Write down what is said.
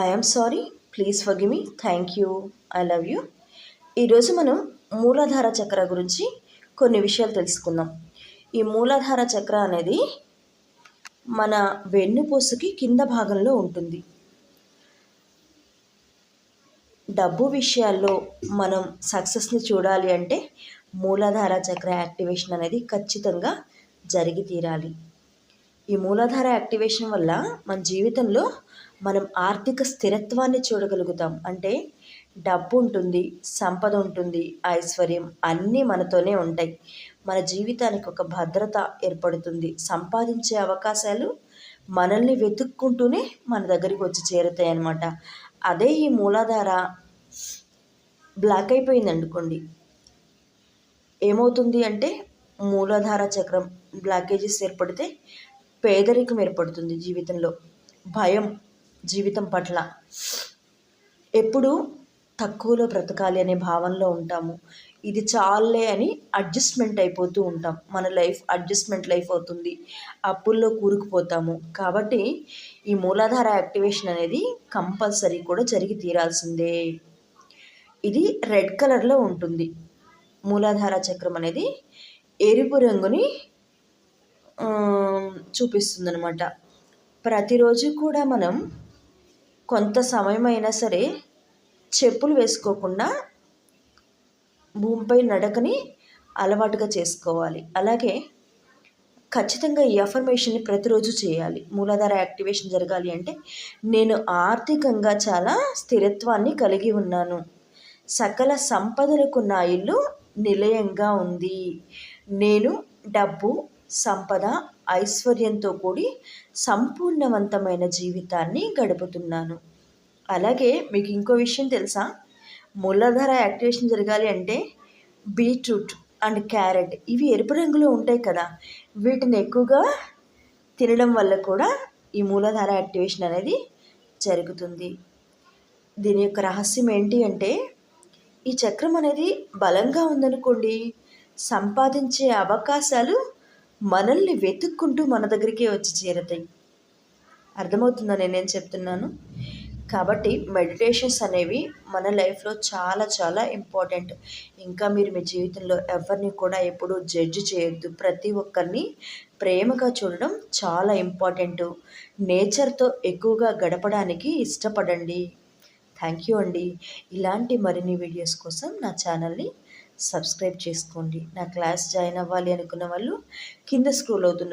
I'm sorry please forgive me thank you I love you ఈరోజు మనం మూలాధార చక్ర గురించి కొన్ని విషయాలు తెలుసుకుందాం. ఈ మూలాధార చక్ర అనేది మన వెన్నుపూసకి కింద భాగంలో ఉంటుంది. డబ్బు విషయాల్లో మనం సక్సెస్ని చూడాలి అంటే మూలాధార చక్ర యాక్టివేషన్ అనేది ఖచ్చితంగా జరిగి తీరాలి. ఈ మూలాధార యాక్టివేషన్ వల్ల మన జీవితంలో మనం ఆర్థిక స్థిరత్వాన్ని చూడగలుగుతాం. అంటే డబ్బు ఉంటుంది సంపద ఉంటుంది ఐశ్వర్యం అన్నీ మనతోనే ఉంటాయి. మన జీవితానికి ఒక భద్రత ఏర్పడుతుంది. సంపాదించే అవకాశాలు మనల్ని వెతుక్కుంటూనే మన దగ్గరికి వచ్చి చేరుతాయి అన్నమాట. అదే ఈ మూలాధార బ్లాక్ అయిపోయింది అనుకోండి. ఏమవుతుంది అంటే మూలాధార చక్రం బ్లాకేజెస్ ఏర్పడితే పేదరికం ఏర్పడుతుంది జీవితంలో. భయం జీవితం పట్ల. ఎప్పుడు తక్కువలో బ్రతకాలి అనే భావనలో ఉంటాము. ఇది చాలే అని అడ్జస్ట్మెంట్ అయిపోతూ ఉంటాం. మన లైఫ్ అడ్జస్ట్మెంట్ లైఫ్ అవుతుంది. అప్పుల్లో కూరుకుపోతాము. కాబట్టి ఈ మూలాధార యాక్టివేషన్ అనేది కంపల్సరీ కూడా జరిగి తీరాల్సిందే. ఇది రెడ్ కలర్లో ఉంటుంది. మూలాధార చక్రం అనేది ఎరుపు రంగుని చూపిస్తుంది అనమాట ప్రతిరోజు కూడా మనం కొంత సమయం అయినా సరే చెప్పులు వేసుకోకుండా భూమిపై నడకని అలవాటుగా చేసుకోవాలి. అలాగే ఖచ్చితంగా ఈ అఫర్మేషన్ని ప్రతిరోజు చేయాలి. మూలాధార యాక్టివేషన్ జరగాలి అంటే నేను ఆర్థికంగా చాలా స్థిరత్వాన్ని కలిగి ఉన్నాను. సకల సంపదలకు నా ఇల్లు నిలయంగా ఉంది. నేను డబ్బు సంపద ఐశ్వర్యంతో కూడి సంపూర్ణవంతమైన జీవితాన్ని గడుపుతున్నాను. అలాగే మీకు ఇంకో విషయం తెలుసా? మూలధార యాక్టివేషన్ జరగాలి అంటే బీట్రూట్ అండ్ క్యారెట్ ఇవి ఎరుపు రంగులో ఉంటాయి కదా. వీటిని ఎక్కువగా తినడం వల్ల కూడా ఈ మూలాధార యాక్టివేషన్ అనేది జరుగుతుంది. దీని యొక్క రహస్యం ఏంటి అంటే ఈ చక్రం అనేది బలంగా ఉందనుకోండి. సంపాదించే అవకాశాలు మనల్ని వెతుక్కుంటూ మన దగ్గరికే వచ్చి చేరుతాయి. అర్థమవుతుందా నేనేం చెప్తున్నాను? కాబట్టి మెడిటేషన్స్ అనేవి మన లైఫ్లో చాలా చాలా ఇంపార్టెంట్. ఇంకా మీరు మీ జీవితంలో ఎవరిని కూడా ఎప్పుడూ జడ్జ్ చేయొద్దు. ప్రతి ఒక్కరిని ప్రేమగా చూడడం చాలా ఇంపార్టెంట్. నేచర్తో ఎక్కువగా గడపడానికి ఇష్టపడండి. థ్యాంక్ యూ అండి. ఇలాంటి మరిన్ని వీడియోస్ కోసం నా ఛానల్ని సబ్స్క్రైబ్ చేసుకోండి. నా క్లాస్ జాయిన్ అవ్వాలి అనుకున్న వాళ్ళు కింద స్క్రోల్ అవుతున్న